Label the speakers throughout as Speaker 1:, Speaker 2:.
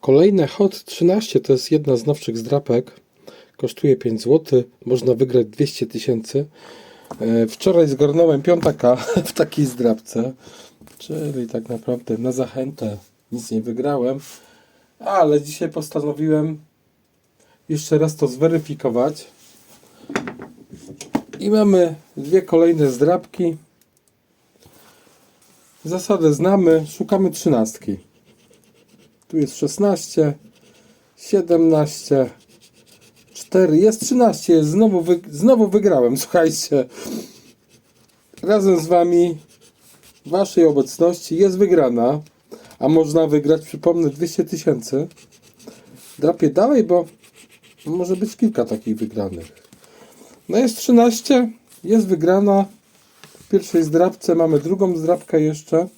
Speaker 1: Kolejne Hot 13 to jest jedna z nowszych zdrapek. Kosztuje 5 zł. Można wygrać 200 tysięcy. E, Wczoraj zgarnąłem piątaka w takiej zdrapce. Czyli tak naprawdę na zachętę nic nie wygrałem. Ale dzisiaj postanowiłem jeszcze raz to zweryfikować. I mamy dwie kolejne zdrapki. Zasadę znamy, szukamy trzynastki. Tu jest 16, 17, 4, jest 13, jest znowu, wy, znowu wygrałem, słuchajcie. Razem z wami, w waszej obecności jest wygrana, a można wygrać, przypomnę, 200 tysięcy. Drapię dalej, bo może być kilka takich wygranych. No jest 13, jest wygrana. W pierwszej zdrabce mamy drugą zdrabkę jeszcze.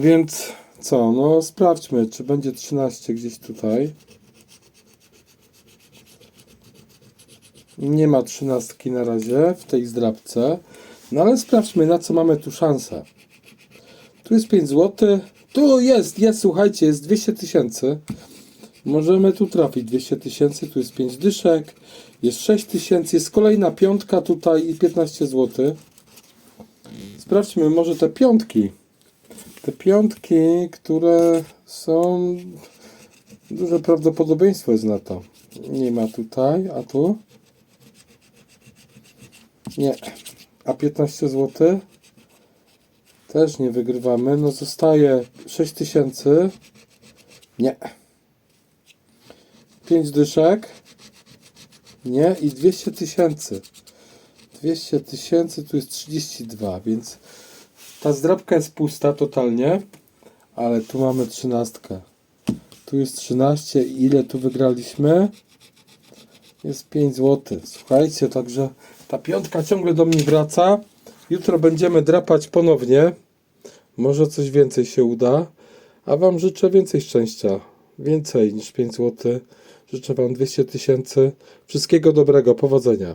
Speaker 1: Więc co, no sprawdźmy, czy będzie 13 gdzieś tutaj. Nie ma 13 na razie w tej zdrabce. No ale sprawdźmy, na co mamy tu szansę. Tu jest 5 zł. Tu jest, jest, słuchajcie, jest 200 tysięcy. Możemy tu trafić 200 tysięcy, tu jest 5 dyszek, jest 6 tysięcy, jest kolejna piątka tutaj i 15 zł. Sprawdźmy może te piątki. Te piątki, które są... Duże prawdopodobieństwo jest na to. Nie ma tutaj, a tu? Nie. A 15 zł? Też nie wygrywamy. No zostaje 6 tysięcy. Nie. 5 dyszek. Nie. I 200 tysięcy. 200 tysięcy, tu jest 32, więc ta zdrabka jest pusta totalnie, ale tu mamy 13. Tu jest 13. Ile tu wygraliśmy? Jest 5 zł. Słuchajcie, także ta piątka ciągle do mnie wraca. Jutro będziemy drapać ponownie. Może coś więcej się uda. A Wam życzę więcej szczęścia. Więcej niż 5 zł. Życzę Wam 200 tysięcy. Wszystkiego dobrego. Powodzenia.